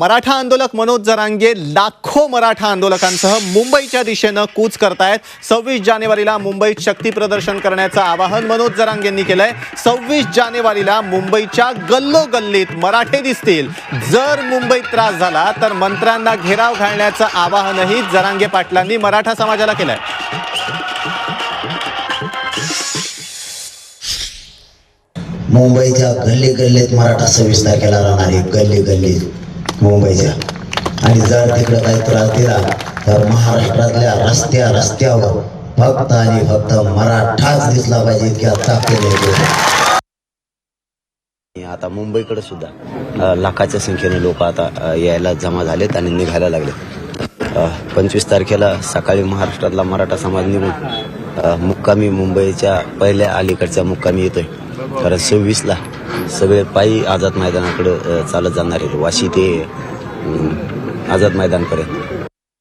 मराठा आंदोलक मनोज जरांगे लाखो मराठा आंदोलकांसह मुंबईच्या दिशेनं कूच करतायत. सव्वीस जानेवारीला मुंबईत शक्ती प्रदर्शन करण्याचं आवाहन मनोज जरांगेंनी केलंय. सव्वीस जानेवारीला मुंबईच्या गल्लोगल्लीत मराठे दिसतील. जर मुंबईत त्रास झाला तर मंत्र्यांना घेराव घालण्याचं आवाहनही जरांगे पाटलांनी मराठा समाजाला केलंय. मुंबईच्या गल्ली गल्लीत मराठा सव्वीस तारखेला राहणार आहे. गल्ली गल्लीत मुंबईच्या आणि जर तिकडं काही त्रास दिला तर महाराष्ट्रातल्या रस्त्या रस्त्यावर फक्त आणि फक्त मराठाच दिसला पाहिजे इतक्या ताकदीने आता मुंबईकडे सुद्धा लाखाच्या संख्येने लोक आता यायला जमा झालेत आणि निघायला लागले पंचवीस तारखेला सकाळी महाराष्ट्रातला मराठा समाज निघून मुक्कामी मुंबईच्या पहिल्या अलीकडच्या मुक्कामी येतोय. कारण सव्वीसला सगळे पायी आझाद मैदानाकडे चालत जाणार आहेत. वाशी ते आझाद मैदानपर्यंत.